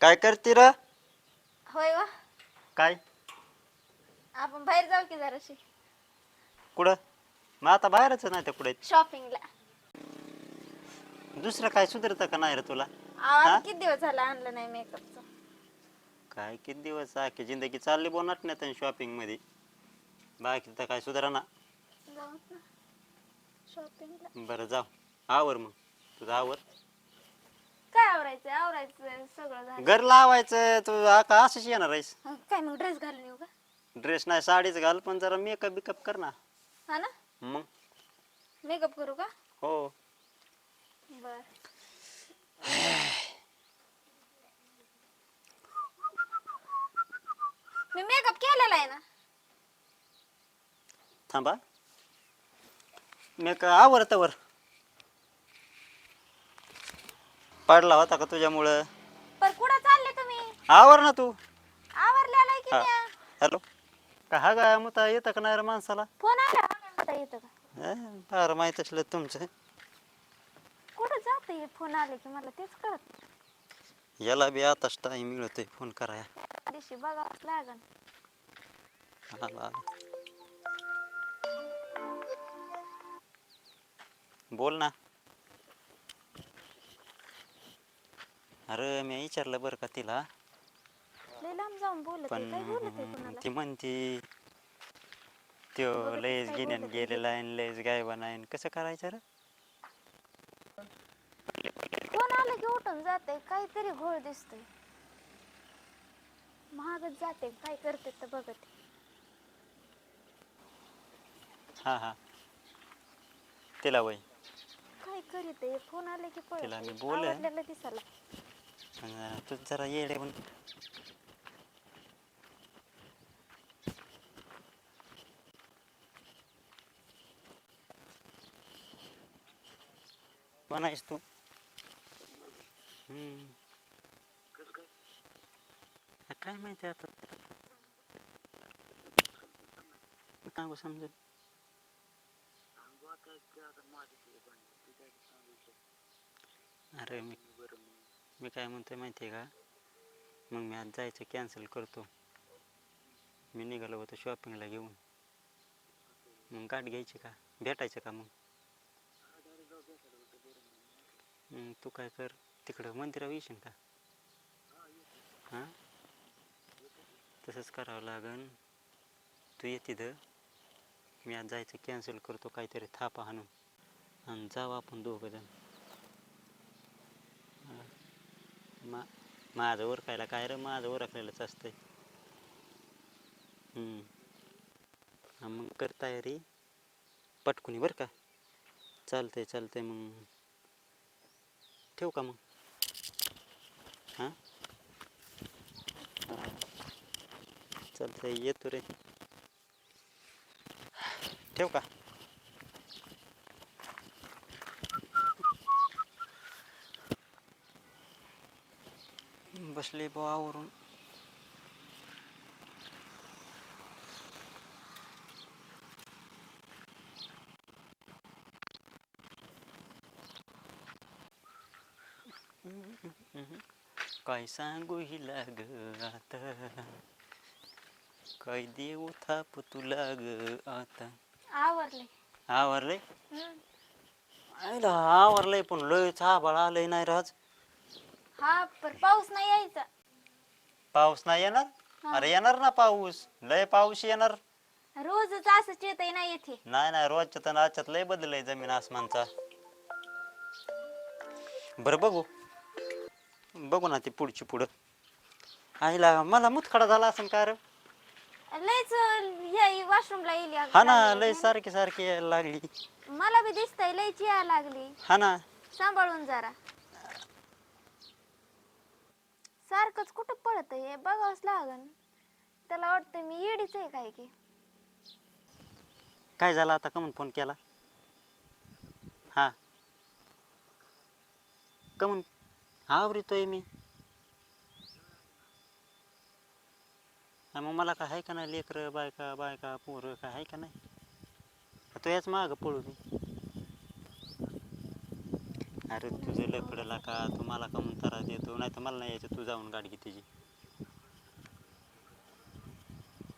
काय करते र होय वा काय आपण बाहेर जाऊ की जराशी कुठं मग आता बाहेरच नाही तर कुठे शॉपिंगला दुसरं काय सुधरतं का नाही रे तुला किती दिवस झाला आणलं नाही मेकअपचं काय किती दिवस आखी जिंदगी चालली बोनाट नाही शॉपिंगमध्ये बाकी तर काय सुधारा ना जाऊ ना शॉपिंगला बरं जाऊ. आवर मग. तुझं आवर. काय आवरायचं आवरायचं सगळं झालं. घर लावायचं तू आका असंच येणार आहेस. हं, काय मग ड्रेस घालून येऊ का? ड्रेस नाही साडीच घाल पण जरा मेकअप बिकअप कर ना. हा ना? मग? मेकअप करू का? हो. बर. मी मेकअप केलेला आहे ना. थांबा. मेक आवरत वर पडला होता का तुझ्यामुळं? पर कुठं चालले तुम्ही? आवर ना तू. आवरलेला की हा. म्या? हॅलो. का हा काय मुता येतं का नाही रे माणसाला? फोन आला आता येतं का? ए, फार माहीत असलं तुमचं. कुठं जाते हे फोन आले की मला तेच कळत नाही. याला बी आताच टाईम मिळतोय फोन कराया त्या दिवशी बघावंच लागन. आला आला. बोल ना. अरे मी विचारलं बरं का तिला. लय लांब जाऊन बोलत पण आहे. काय बोलत आहे कोणाला? ती म्हणती त्यो बघत लयच काय गिन्यान बोलत आहे. गेलेला आहे लयच गायबान आहे कसं करायचं रे? फोन आलं की उठून जाते काहीतरी घोळ दिसतोय. महागच जाते काय करते तर बघत. हा हा. तिला वय. काय करीत आहे फोन आले की पळत तिला मी. बोलेन. आवडलेलं दिसायला तू जरा येडे पण म्हणायस तू हम्म. आ, काय माहिती आता सांगू समजेल अरे मी मी काय म्हणतोय माहिती आहे का? मग मी आज जायचं कॅन्सल करतो. मी निघालो होतो शॉपिंगला घेऊन. मग गाठ घ्यायची का? भेटायचं का मग? मग तू काय कर तिकडं मंदिरावर येशील का? हां? तसंच करावं लागन. तू ये तिथं. मी आज जायचं कॅन्सल करतो काहीतरी थापा आणून आणि जाऊ आपण दोघं मा माझं ओरखायला काय रे? माझं ओरखलेलंच असतंय. हा मग कर तयारी पटकुनी बरं का? चालतंय चालतंय मग. ठेवू का मग? हां? चालतंय येतो रे. ठेव का? बसले बुवावरून काय सांगू हिला ग आता? काय देऊ थाप तुला ग आता? आवरले. आवरलंय हम्म. आयला आवरलंय पण लयच आबाळ आलंय नाही राज. हा पर पाऊस नाही यायचा. पाऊस नाही येणार? हा. अरे येणार ना पाऊस. लय पाऊस येणार. रोजच असंच येत नाही येते नाही नाही रोजच्या तर आजच्यात लय बदलय जमीन आसमानचा. बरं बघू. बघू ना ती पुढची पुढं. आईला मला मुतखडा झाला असं का रे? लयच या वॉशरूमला येईल या हा ना. लय सारखी सारखी यायला लागली. मला बी दिसतंय लयची या लागली. हा ना. सांभाळून जरा. सारखंच कुठं पळत हे बघावंच लागन. त्याला वाटतं मी येडीच आहे काय की. काय झालं आता कमून फोन केला? हा. कमून आवरितोय मी. हा, मग मला काय आहे का नाही लेकरं बायका बायका पोरं काय आहे का नाही? तो याच मागं पळू मी. अरे तुझं लकडला का तू मला का म्हणून त्रास देतो? नाही तर मला नाही यायचं तू जाऊन गाडी घे तुझी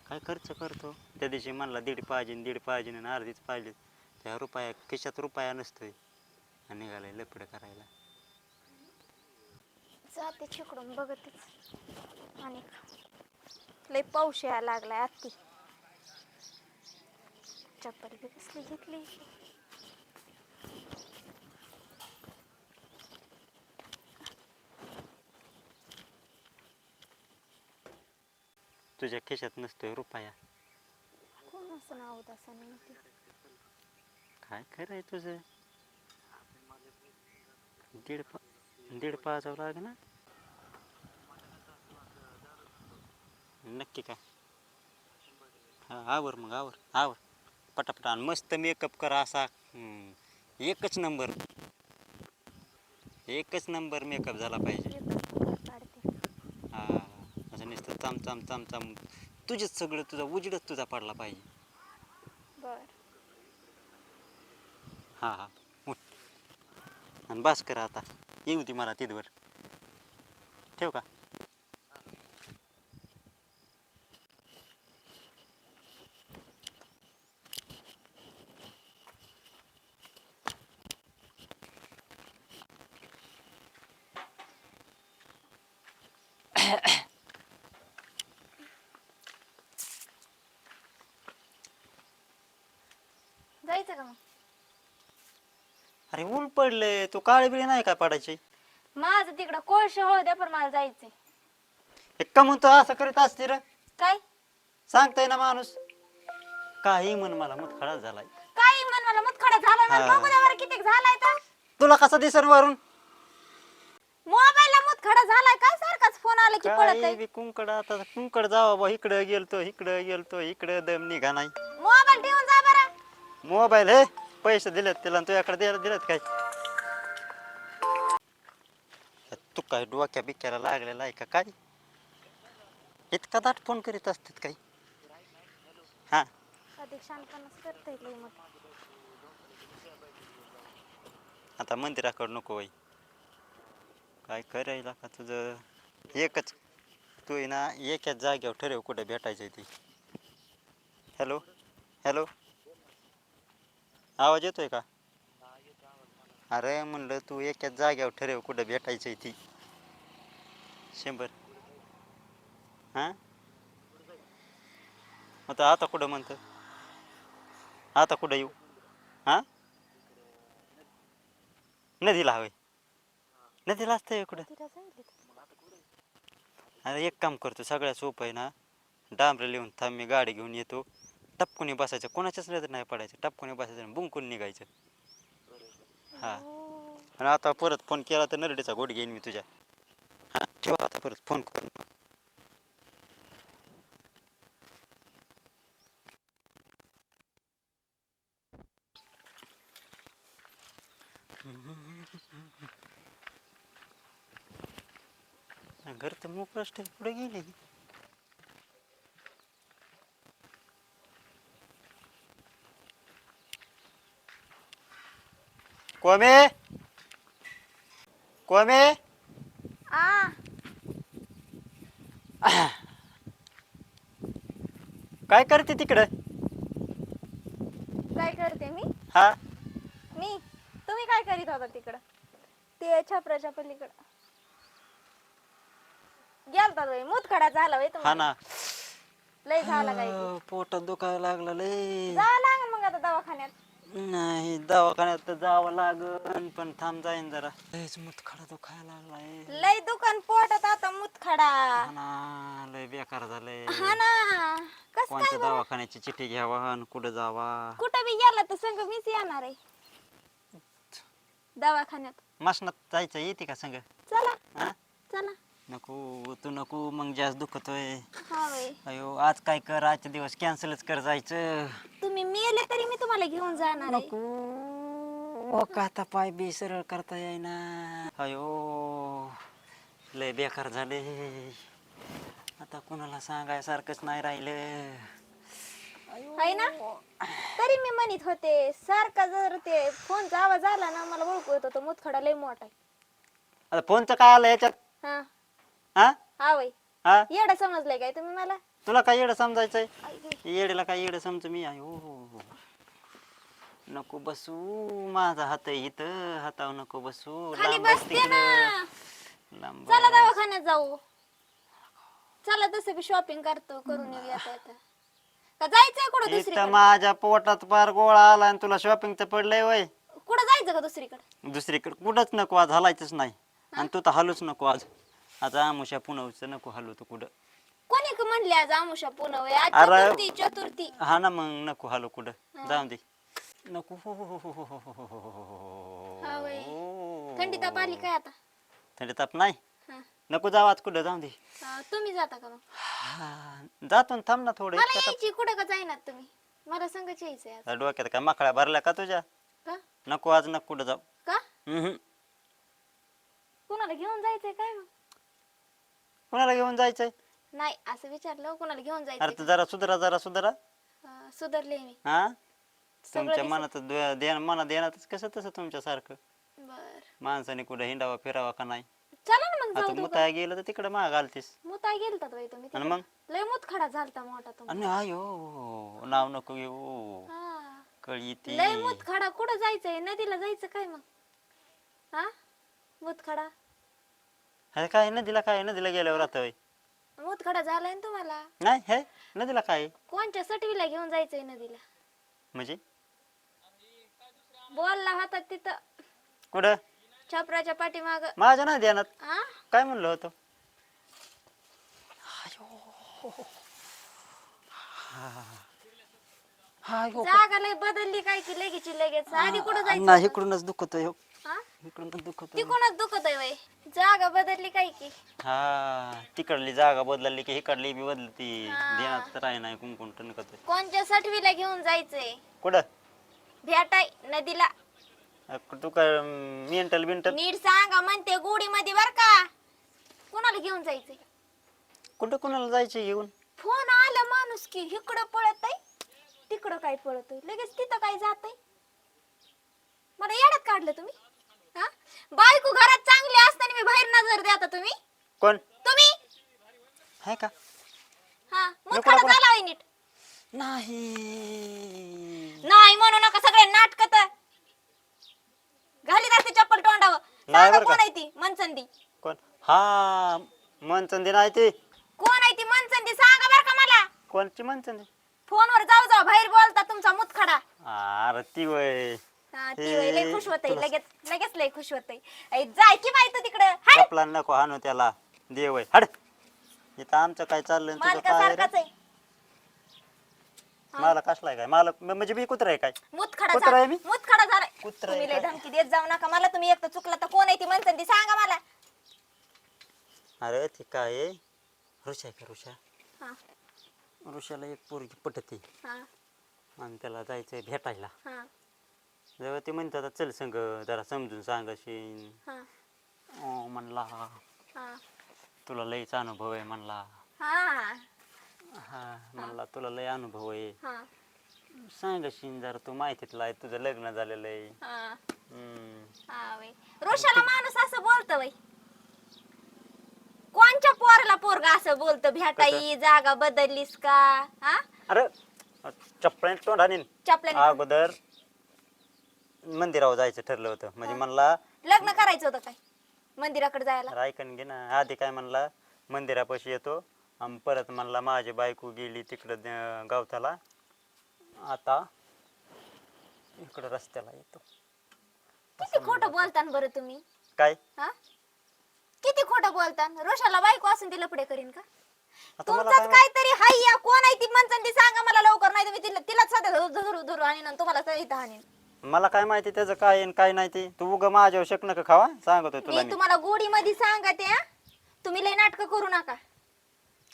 काय खर्च करतो? त्या दिवशी म्हणला दीड पाहिजे दीड पाहिजे आणि अर्धीच पाहिजे. त्या रुपया खिशात रुपया नसतोय. आणि निघालाय लपडं करायला. जाते चिकडून बघतच. आणि लय पाऊस यायला लागलाय आत्ती. चप्पल बी कसली घेतली? तुझ्या खिशात नसतोय रुपया. कोण असं नाव असं नाही ते. काय खरं आहे तुझं? दीड पा दीड पाचावं लागे ना? नक्की काय? हा आवर मग आवर आवर. पटापटा आणि मस्त मेकअप करा असा. हम्म, एकच नंबर एकच नंबर मेकअप झाला पाहिजे एकच पगार काढते हा असं नुसतं चाम चाम चाम चाम तुझेच सगळं तुझा उजेडच तुझा पडला पाहिजे. बर. हा हा. उठ. आणि बस करा आता. येऊ ती मला तिथवर. ठेव का जायचं का मग अरे ऊन पडले तू काळे बिळे नाही काय पडायची? माझं तिकडं कोळशे होऊ द्या पण मला जायचंय. एक का म्हणतो असं करीत असते र? काय? सांगताय ना माणूस. काही म्हण मला मत खराब झालाय. काही म्हण मला मुतखडा झालाय मला हा. बघू द्या बरं किती झालाय तर? तुला कसा दिसन वरून? मोबाईलला मुतखडा झालाय काय सारखाच फोन आला की पळत काही आहे बी कुंकड आता कुंकड जावा बा इकडं गेलतो इकडं गेलतो इकडं दम निघा नाही. मोबाईल ठेवून जा बरं. मोबाईल हे पैसे दिलेत तिला आणि तुझ्याकडे द्यायला दिलेत काय? तू काय डोक्या बिक्याला लागलेला आहे का काय? इतका दाट फोन करीत असतात काही. हा. अधिक शांतपणाच करता येईल मग आता मंदिराकडं नको बाई. काय करायला का तुझं? एकच तू आहे ना एकाच जागेवर ठरव कुठे भेटायचं ती. Hello hello. आवाज येतोय का? अरे म्हणलं तू एकाच जागेवर ठरव कुठे भेटायचं ती. शंभर. हां? आता आता कुठं म्हणतं? आता कुठं येऊ? हां? नदीला हवे. नदीला असतं कुठं अरे एक काम करतो सगळ्यात सोपं आहे ना डांबरे लिहून थांब मी गाडी घेऊन येतो. टपकुनी बसायचं. कोणाच्याच नजर नाही पडायचं. टपकुनी बसायचं बुंकून निघायचं. हा. आणि आता परत फोन केला तर नरडीचा गोड घेईन मी तुझ्या. हा ठेवा आता परत फोन करून. घर तर मोकळं पुढे गेले कोमे? कोमे? आ. काय करते तिकडं? काय करते मी? हा. मी? तुम्ही काय करीत होता तिकडं? ते छापराच्या पलीकडं गेलता तुम्ही मुतखडा झाला होय हा तुम्हाला. ना. लय झाला काय? अं, पोटात दुखायला लागलं लय लागेल मग आता दवाखान्यात नाही दवाखान्यात तर जावं लागन पण थांब जाईन जरा. लयच मुतखडा दुखायला लागलाय. लय दुकान पोटात आता मुतखडा. ना लय बेकार झालंय. हा ना कस काय कोणत्या दवाखान्याची चिठ्ठी घ्यावा आणि कुठं जावा? कुठं बी गेला तर संग मीच येणार आहे. दवाखान्यात. मसनात जायचं येते का संग? चला हा? चला. नको तू नको मग जास्त दुखतोय हा अयो आज काय कर आजचे दिवस कॅन्सलच कर जायचं. तुम्ही मेले तरी मी तुम्हाला घेऊन जाणार आहे. नको का आता पाय बी सरळ करता येईना. अयो लय बेकार झाले. आता कोणाला सांगायसारखंच नाही राहिलं. आहे ना? तरी मी म्हणत होते सारखा जर ते फोनचा आवाज आला ना मला ओळखू होता तो मुतखडा लय मोठा आहे. आता फोनचं काय आलं याच्यात? हा. हा? हा वय हा? समजलाय काय तुम्ही मला? तुला काय येडं समजायचंय. येडेला काय येडं समज मी आहे? हो हो हो. नको बसू माझा हात आहे इथं हातावर नको बसू. खाली लांब बस बसते ना. तिकडं. लांब. चला. दवाखान्यात जाऊ. चला तसं बी शॉपिंग करतो करून येऊ का जायचंय कुठं दुसरीकडे? माझ्या पोटात पार गोळा आला आणि तुला शॉपिंगचं पडलंय वय. कुठं जायचं का दुसरीकडे? दुसरीकडे कुठंच नको आज हलायचंच नाही. आणि तू तर हलूच नको आज. आज आमुषा पुनवचं नको हलू तू कुठं कोणी का म्हणले आज आमुषा पुन्हा वय आज अरे. चतुर्थी चतुर्थी हा ना मग नको हलू कुठं जाऊ दे नको हो हो हो हो हो हो हो हो हो हा वय. हो. थंडी ताप आली काय आता थंडी ताप नाही हा. नको जाऊ आज कुठं जाऊ दे हा, तुम्ही जाता का मग हा, जातो ना थांब ना थोडं मला यायची कुठं का जाईनात तुम्ही मला संगच यायचंय आज आता डोक्यात काय माकळ्या भरल्या का तुझ्या का नको आज नको कुठं जाऊ का हम्म. कुणाला घेऊन जायचंय काय मग कोणाला घेऊन जायचंय? नाही असं विचारलं कुणाला घेऊन अरे जायचंय तू? जरा सुधरा जरा सुधरा. हा, सुधारले मी. हा? तुमच्या मनात मनात देण्यातच कसं तसं तुमच्यासारखं? बर. माणसाने कुठं हिंडावा फिरावा का नाही? चला ना मग आता जाऊ गेलं तर तिकडे माग घालतीस मुताय गेलतात बाई तुम्ही आणि तिकडे. मग? लय मुत खडा झालता मोठा तुम्ही आणि आयो नाव नको घेऊ. हा. कळी ती लय मुत खडा कुठं जायचंय? नदीला जायचं काय मग? हा? मुत खडा हे काय नदीला काय? नदीला गेल्यावर आता होय. झालाय ना तुम्हाला? नाही हे? नदीला काय? कोणच्या सटवीला घेऊन जायचंय नदीला? म्हणजे? बोलला होता तिथं. कुठं? छपराच्या पाठीमाग. माझ्या नाही ध्यानात हा काय म्हणलं होतं? आयो. जागा लय बदलली काय की लगेच लगेच. आधी कुठं नाही जायचं? इकडूनच दुखत हो. इकडूनच दुखत तिकडूनच दुखत आहे बाई जागा बदलली काय की? हा तिकडली जागा बदलली की इकडली बी बदलती. हा. ध्यानात तर आहे नाही कुंकुण टणकत कोणच्या सटवीला घेऊन जायचंय? कुठं? भेटाय नदीला. अ, तू काय मेंटल बिंटल? नीट सांगा म्हणते गुडी मध्ये बर का. कोणाला घेऊन जायचंय? कुठं कुणाला जायचं घेऊन? फोन आला माणूस की इकडं पळत आहे तिकडं काय पळत लगेच तिथं काय जात मला येड्यात काढलं तुम्ही. हा? बायको घरात चांगली असताना मी बाहेर नजर द्या तुम्ही. कोण? तुम्ही? आहे का? हा नको, मुतखडा नको. झाला होय नीट. नाही. नाही म्हणू नका सगळे नाटकत घाली जाते चप्पल तोंडावर. नाही सांगा बरं कोण? आहे ती? मनचंदी कोण? हा मनचंदी नाही ते. कोण आहे ती मनचंदी सांगा बरं का मला. कोणची मनचंदी फोनवर जाऊ जाऊ बाहेर बोलता तुमचा मुतखडा. अरे ती वय. हा, ती लय खुश होत लगेच लगेच लय खुश होत जाय की बाई तू तिकडं हाड आपला नको हाणू त्याला. देव आहे हड इथं आमचं काय चाललंय आणि तुझं काय रे? आहे. मला कसलाय काय? मला म्हणजे मी कुत्र आहे काय? मुतखडा कुत्रा आहे झाला मी? मुतखडा झालाय कुत्रा आहे तुम्ही लय काय? धमकी देत जाऊ नका. मला तुम्ही एक तर चुकला तर कोण आहे ती मनचंदी सांगा मला. अरे ती काय आहे? ऋषा आहे का ऋषा? हा. ऋषाला एक पोरगी पटते. हा. आणि त्याला जायचंय भेटायला. हा. जेव्हा ते म्हणतात आता चल संग जरा समजून सांगाशीन हा. ओ म्हणला हा. तुला लयच अनुभव आहे म्हणला. हा. हा म्हणला तुला लय अनुभव आहे. हा. सांगाशीन जरा तू माहितीतला आहे तुझं लग्न झालेलं आहे. हा. हम्म. हा माणूस असं बोलत वय. कोणच्या पोरला पोरगा असं बोलतं भेटाई जागा बदललीस का? हा? अरे चप्पल तोंड आणीन चपल्याने अगोदर मंदिरावर जायचं ठरलं होतं. म्हणजे म्हणला लग्न करायचं होतं काय? मंदिराकडे जायला. अरे ऐकून घे ना. आधी काय म्हणला मंदिरापाशी येतो. आणि परत म्हणला माझी बायको गेली तिकडं गावताला. आता इकडं रस्त्याला येतो. किती खोटं बोलतान बरं तुम्ही? काय? हा? किती खोटं बोलतान? रोशाला बायको असून ती लपडे करीन का? आता मला तुमचाच काय काहीतरी हाय या. कोण आहे ती? म्हणसन ती सांगा मला लवकर. नाही तर मी तिला तिलाच सध्या धरू धरू आणि तुम्हाला इथं आणीन. मला काय माहिती त्याचं काय आहे आणि काय नाही ते? तू उग माझ्यावर शक नका खावा सांगतोय तुला मी. मी तुम्हाला गोडी मध्ये सांगते हा. तुम्ही लय नाटक करू नका.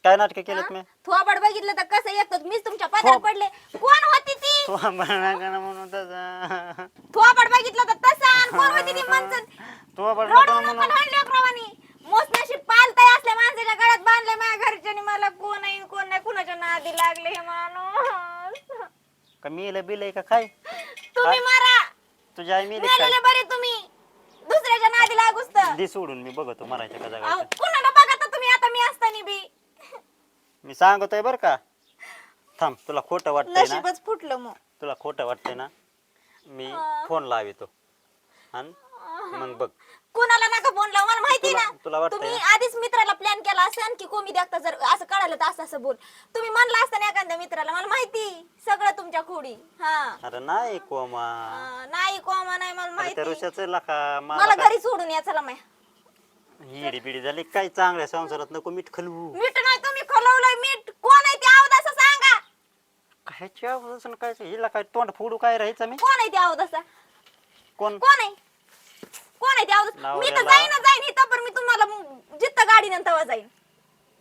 काय नाटक केलेत मी? थोबड बघितलं तर कसं येतं मीच तुमच्या पदरात थोब- पडले. कोण होती ती? तू नका ना म्हणून तसं. थोबड बघितलं तर तसं आणि कोण होती ती म्हणसन तू रडू नका म्हणून. लहान लेकरावानी मोसनाशी पालताय असल्या माणसाच्या गळ्यात बांधले माझ्या घरच्यानी. मला कोण आहे कोण नाही? कुणाच्या नादी लागले हे माणूस? का मेलं बिलय का काय? तुम्ही? मारा. तुझी आई मेली काय? मेलेले बरे तुम्ही. दुसऱ्याच्या नादी लागूस तर. दे सोडून मी बघतो मरायच्या का अहो, जगायचं कुणाला बघा तर तुम्ही? आता मी असताना बी. मी सांगतोय बरं का. थांब तुला खोटं वाटतंय ना? नशीबच फुटलं मग. तुला खोटं वाटतंय ना? मी. फोन लावितो. आणि मग बघ. कुणाला नका फोन लावू? मला माहिती तुला- ना. तुला वाटतंय तुम्ही ना? आधीच मित्राला प्लॅन केला असेल की कोमी देखता जर असं तर असं असं बोल. तुम्ही म्हणला असता ना एखाद्या मित्राला मला माहिती सगळं तुमच्या खोडी. हा. अरे नाही कोमा. अं, नाही कोमा नाही मला अरे त्या माहिती. ऋषाच लका मला मला घरी सोडून या चला माया. हिडी बिडी झाली काय चांगल्या संसारात नको मीठ खलवू. मीठ नाही तुम्ही खलवलंय मीठ कोण आहे ते आवदासा सांगा. कायची आवाज काय हिला काय तोंड फोडू काय राहायचं मी? कोण आहे ते आवदासा कोण? कोण आहे? कोण आहे ते आवदासा मी तर नवऱ्याला- जाईन जाईन इथं पण मी तुम्हाला जिथं गाडी नंतर जाईन.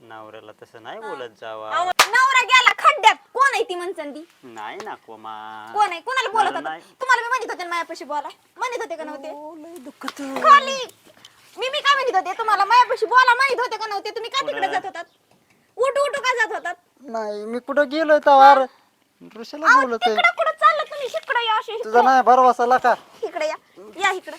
नवऱ्याला तसं नाही बोलत जावा. अहो, नवरा गेला खड्ड्यात. कोण आहे ती म्हणसन ती नाही ना कोमा कोण आहे? कोणाला बोलत मला होता? नाही. तुम्हाला मी म्हणत होते ना मायापाशी बोला. म्हणत होते का नव्हते? दुखत खाली. मी मी काय म्हणत होते? तुम्हाला मायापाशी बोला माहीत होते का नव्हते? तुम्ही का तिकडे? जात होतात? उठू उठू का जात होतात? नाही मी कुठं गेलोय तवार? ऋषाला अहो, बोलतोय. तिकडं कुठं चाललं तुम्ही? इकडे या अशी तुझा नाही भरवसा का? इकडे या. या इकडे.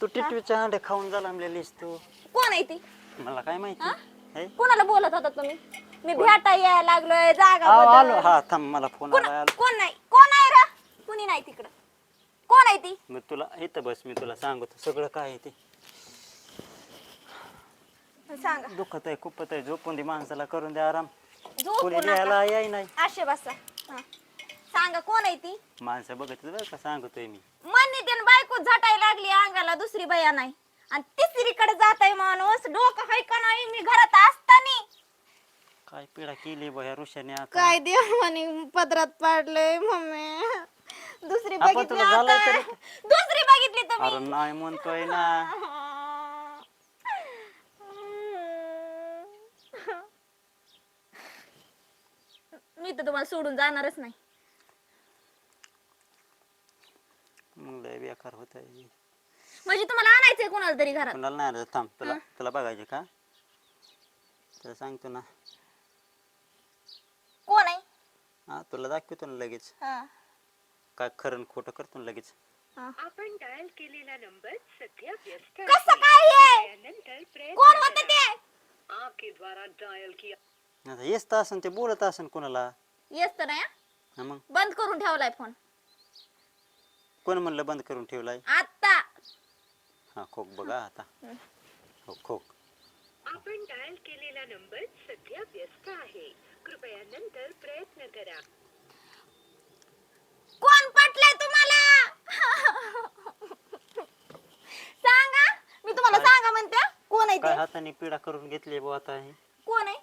तू टिटवीचे अंडे खाऊन झालामलेलीस तू. कोण आहे ती? मला काय माहिती? कोणाला बोलत होता तुम्ही? मी भेटा यायला लागलोय जागा आव, आलो. बदल. हा थांब मला फोन कोण आला. आलो. कोण नाही? कोण आहे रा? कुणी नाही तिकडं. कोण आहे ती? मग तुला इथं बस मी तुला सांगतो. सगळं काय आहे ते? सांगा. दुखत आहे खूपत आहे. झोपून दे माणसाला करून दे आराम. झोपू कोणी नका. लिहायला याय नाही. आशे बसा. हा. सांगा कोण आहे ती? माणसं बघितलं बरं का सांगतोय मी. म्हणते त्यानं बायको झटायला लागली अंगाला दुसरी बाया नाही. आणि तिसरीकडे जात आहे माणूस. डोकं हाय का नाही? मी घरात असताना. काय पिढा केली बया ऋषाने आता? काय देव म्हणे पदरात पाडलंय मम्मी. दुसरी आपण बघितली तुला झालंय आता. तरी- दुसरी बघितली अरे तुम्ही नाही म्हणतोय ना. मी तर तुम्हाला सोडून जाणारच नाही. मग लय बेकार होत आहे म्हणजे तुम्हाला आणायचंय कोणाला तरी घरात? कोणाला नाही रे, थांब तुला तुला बघायचे का? तुला सांगतो ना. कोण आहे? हा तुला दाखवतो ना लगेच. हा, काय खरं आणि खोटं करतो ना लगेच. हा. आपण डायल केलेला नंबर सध्या व्यस्त कसं काय आहे नंतर प्रयत्न कोण होत ते? आपके द्वारा डायल किया. आता येत असन ते बोलत असन कोणाला? येस तर नाही हा? हा मग. बंद करून ठेवलाय फोन कोण म्हणलं बंद करून ठेवलाय? आता हा खोक बघा आता. हो खोक. आपण डायल केलेला नंबर सध्या व्यस्त आहे. कृपया नंतर प्रयत्न करा. कोण पटलंय तुम्हाला? सांगा. मी तुम्हाला? सांगा म्हणते कोण आहे काय ते हाताने पिढा करून घेतली बुवा आता हे? कोण आहे?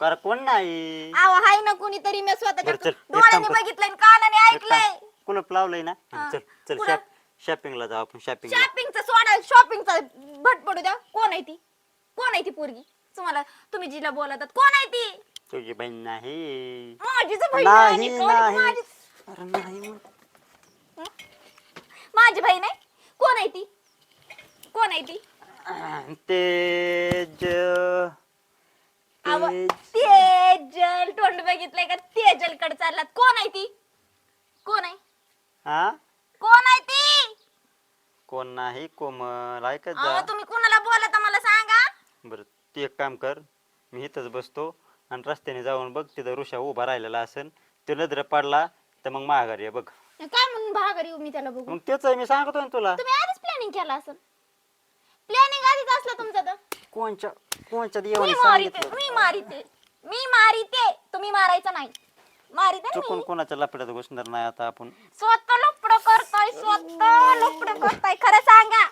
कारण कोण नाही? आव हाय ना कोणीतरी मी स्वतःच्या बरं, चल, एक काम डोळ्याने कर. बघितलंय आणि कानाने ऐकलंय. कुलप लावलंय ना? हा. चल चल शॉपिंगला जाऊ आपण शॉपिंगला. शॉपिंगचा सोडा शॉपिंगचा भट पडू द्या. कोण आहे ती? कोण आहे ती पोरगी? तुम्हाला तुम्ही जिला बोलतात कोण आहे ती? तुझी बहीण नाही. माझीच बहीण नाही आहे, कोण- नाही. माझीच- अरे नाही म्हण. माझी बहीण आहे. कोण आहे ती? कोण आहे ती? अं, तेज. आव- तेज. तेजल. तोंड बघितलंय का? तेजलकडे चाललात. कोण आहे ती? कोण आहे? हा? कोण आहे ती? कोण नाही कोमल ऐकत अहो जा तुम्ही कोणाला बोलता मला सांगा? बरं तू एक काम कर मी इथंच बसतो आणि रस्त्याने जाऊन बघ तिथं ऋषा उभा राहिलेला असन तो नजर पडला तर मग माघारी ये बघ. काय म्हणून भागारी येऊ मी त्याला बघू? मग तेच आहे मी सांगतोय ना तुला. तुम्ही आधीच प्लॅनिंग केलं असेल. प्लॅनिंग आधीच असलं तुमचं तर. कोणच्या कोणच्या मी देवाने मारिते सांगितलं? मी मारिते मी मारिते. तुम्ही मारायचं नाही. मारिते चुकून मी. कोणाच्या लपड्यात घुसणार नाही आता आपण? स्वतः लपड करताय स्वतः लपड करताय खरं सांगा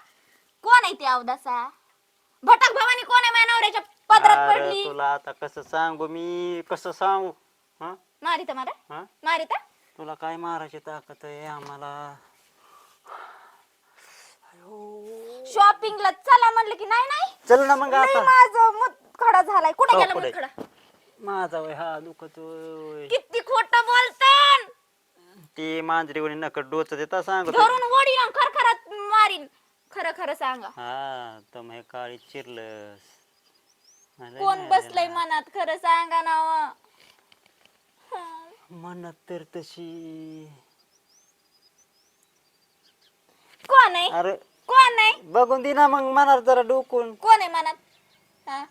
कोण आहे ती अवदासा. भटक भवानी कोण आहे माझ्या नवऱ्याच्या पदरात अरे पडली? तुला आता कसं सांगू मी कसं सांगू? हा? मारित मारा. हा? मारित तुला काय मारायची ताकद आहे आम्हाला? शॉपिंगला चला म्हणलं की नाही नाही? चल ना मग लय आता. माझं मुत खडा झालाय. कुठे हो, गेला पुढे. मुत खडा? माझा वय हा दुखतोय किती खोट बोलतान! ते मांजरीवणी नकट डोच देता सांगतो धरून वडील खरखरात मारीन. खरं खरं सांगा. हा तर मग हे काळी चिरलस. कोण बसलंय. मनात? खरं सांगा नाव. मनात तर तशी. कोण आहे? अरे कोण नाही बघून दे ना मग मनात जरा डोकून. कोण आहे मनात? हा?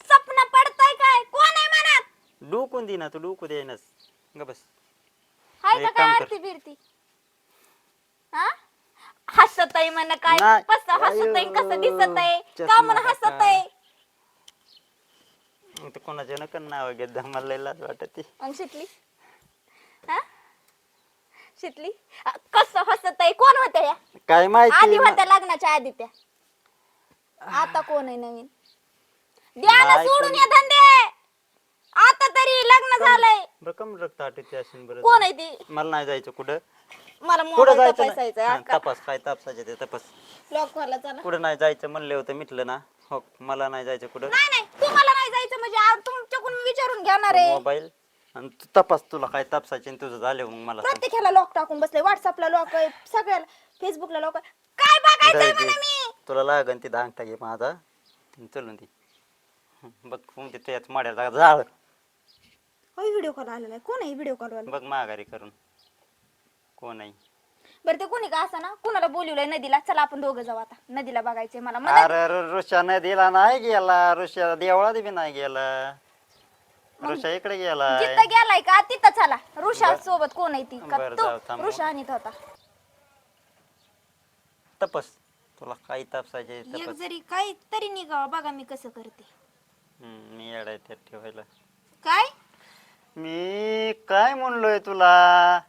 स्वप्न पडताय काय? कोण आहे मनात? डोकून दे ना तू डोकू देनस ग बस. हाय का एक काय कर. आरती बिरती हसत आहे म्हण काय? नाही. कसं हसत आहे कसं दिसत आहे का चष्मा म्हण हसत टाका. आहे मग कोणाच्या नका नाव घेत जा, मला लय लाज वाटत. मग शिकली हा? अ, कसं हसत आहे कोण होत्या या? काय आधी माहिती होत्या लग्नाच्या आधी त्या. आता कोण आहे नवीन? द्या ना नाही सोडून कोणी. या धंदे! आता तरी लग्न झालंय. बरं कम रक्त आठवते असेल बरं कोण आहे ती? मला नाही जायचं कुठं. मला कुठं मोबाईल जायचं नाही? तपासायचा हा, तपास काय तपासायचं ते तपास. लॉक चला. कुठं नाही जायचं म्हणले होतं मिटलं ना. हो मला नाही जायचं कुठं. नाही नाही तुम्हाला नाही जायचं म्हणजे तुमच्याकडून विचारून घेणार आहे. मोबाईल? आणि तू तपास तुला काय तपासायचे आणि तुझं झालं मग मला सांग. प्रत्येकाला लॉक टाकून बसले व्हॉट्सअपला लॉक आहे सगळ्याला फेसबुकला लॉक आहे. काय बघायचंय दे, दे. म्हणा मी? तुला लागन ती दांगटा घे माझा. चलून ती बघ कोण ते तुझ्याच माड्याला जाळ. होय व्हिडिओ कॉल आलेला आहे. कोण आहे व्हिडिओ कॉल वाला बघ माघारी करून. कोण आहे बरं ते कोणी का असं ना कोणाला बोलवलंय नदीला? चला आपण दोघं जाऊ आता. नदीला बघायचंय मला. मला अरे ऋषा नदीला नाही गेला. ऋषा देवळात बी नाही गेला. ऋषा इकडे गेलाय जिथं गेलाय का तिथं चला. ऋषा सोबत कोण आहे ती? का बरं, जाऊ, थांब. तो ऋषा आणत होता तपास. तुला काही तापसायचे एक तपास. जरी काही तरी निघावं बघा मी कसं करते. हम्म, मी येडाय त्यात ठेवायला. काय? मी काय म्हणलोय तुला?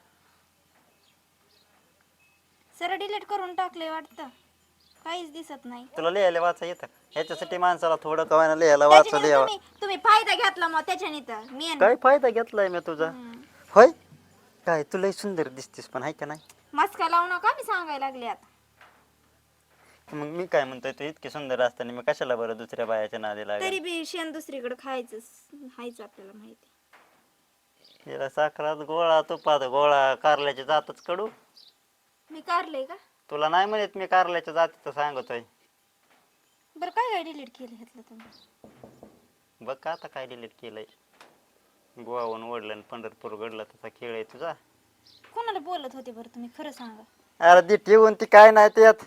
सरळ डिलीट करून टाकलंय वाटतं. काहीच दिसत नाही. तुला लिहायला वाचा येतं. ह्याच्यासाठी माणसाला थोडं कवायला लिहायला वाचा त्याच्याने लिहावा. तुम्ही तुम्ही फायदा घेतला मग त्याच्याने तर मी. काय फायदा घेतलाय मी तुझा. होय? काय तुला सुंदर दिसतीस पण आहे का नाही? मस्का लावू नका मी सांगायला लागले आता. मग मी काय म्हणतोय तू इतकी सुंदर असताना मी कशाला बरं दुसऱ्या बायाच्या नादी लागेल तरी बी शेण दुसरीकडे खायचं हायच आपल्याला माहिती. तिला साखरात गोळा तुपात गोळा कारल्याच्या जातच कडू. मी कारलंय का? तुला नाही म्हणत मी कारल्याच्या जातीचं सांगतोय. बरं काय काय डिलीट केलं घेतलं तुम्ही? बघ का आता काय डिलीट केलंय. गोवाहून ओढलं आणि पंढरपूर घडला त्याचा खेळ आहे तुझा. कोणाला बोलत होते बरं तुम्ही? खरं सांगा. अरे ती ठेवून ती काय नाही त्यात.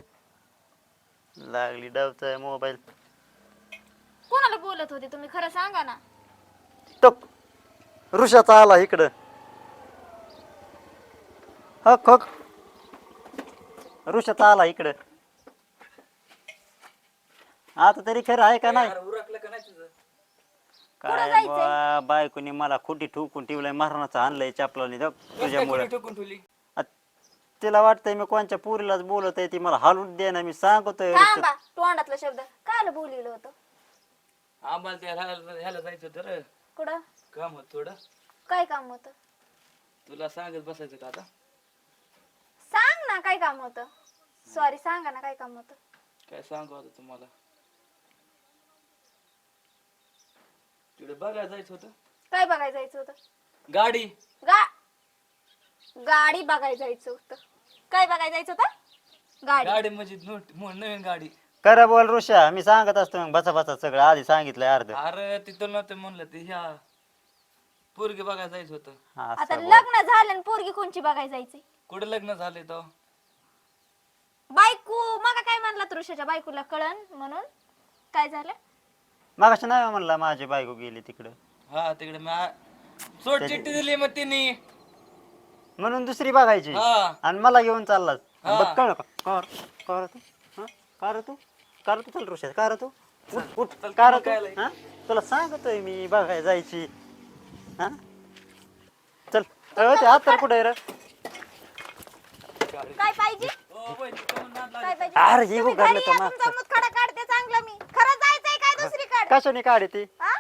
लागली डावचा मोबाईल. कोणाला बोलत होते तुम्ही? खरं सांगा ना. टप. ऋषाचा आला इकडं. हक हक. ऋषाचा आला इकडं. आता तरी खरं आहे का नाही? काय जायचंय? बुवा, बायकोनी मला खोटी ठोकून ठेवलंय मरणाचं आणलंय चापलाने. तुझ्यामुळे ठोकून ठेवली? आ, तिला वाटतंय मी कोणच्या पोरीलाच बोलत आहे ती मला हालून दे ना मी सांगतोय थांबा तोंडातला शब्द. कायला बोलिलं होतं? आम्हाला त्या ह्याला ह्याला जायचं होतं रे. कुठं? काम होत थोडं. काय काम होतं? तुला सांगत बसायचं का आता? ना काय काम होतं? सॉरी सांगा ना काय काम होतं? काय सांगू आता तुम्हाला? तिकडे बघायला जायचं होतं. काय बघायला जायचं होतं? गाडी. गा गाडी बघायला जायचं होतं. काय बघायला जायचं होतं? गाडी. गाडी म्हणजे नोट- मो- नवीन गाडी. करा बोल ऋषा मी सांगत असतो मग बसा बसा सगळं. आधी सांगितलंय अर्ध. अरे तिथं नव्हतं म्हणलं ते ह्या पोरगी बघायला जायचं होतं. हा, आता. लग्न झालं आणि पोरगी कोणची बघायला जायचंय? कुठं लग्न झाले तो? बायको मग काय म्हणला तुरुषाच्या बायकोला? कळण म्हणून? काय झालं? मागाशी नाही म्हणला माझी बायको गेली तिकडं. हा तिकडे सोड चिठ्ठी दिली मग तिने. म्हणून दुसरी बघायची. हा. आणि मला घेऊन चाललास. हा. बघ कळ का? कर कर तू. हा? कर तू? कर तू? चल ऋषा कर तू. उठ उठ. चल, कर तू? हा? तुला सांगतोय मी बघाय जायची. हा? चल ते? हात तर कुठे आहे रे? काय पाहिजे? काय? पाहिजे? अरे हे तुम्ही उघडलं घरी तर या, मागचं. तुमचा मुतखडा काढते चांगलं मी. खरं जायचंय काय दुसरीकडे? कशाने काढी ती? हा?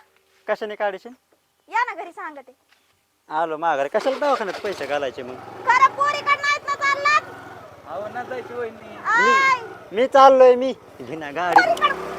कशाने काढीशी या ना घरी सांगते. आलो माघारी. कशाला दवाखान्यात पैसे घालायचे मग? खरं पोरीकडे नाहीत ना चाललात? अहो ना जायची वहिनी. आय. मी चाललोय मी. घेना गाडी पोरीकडं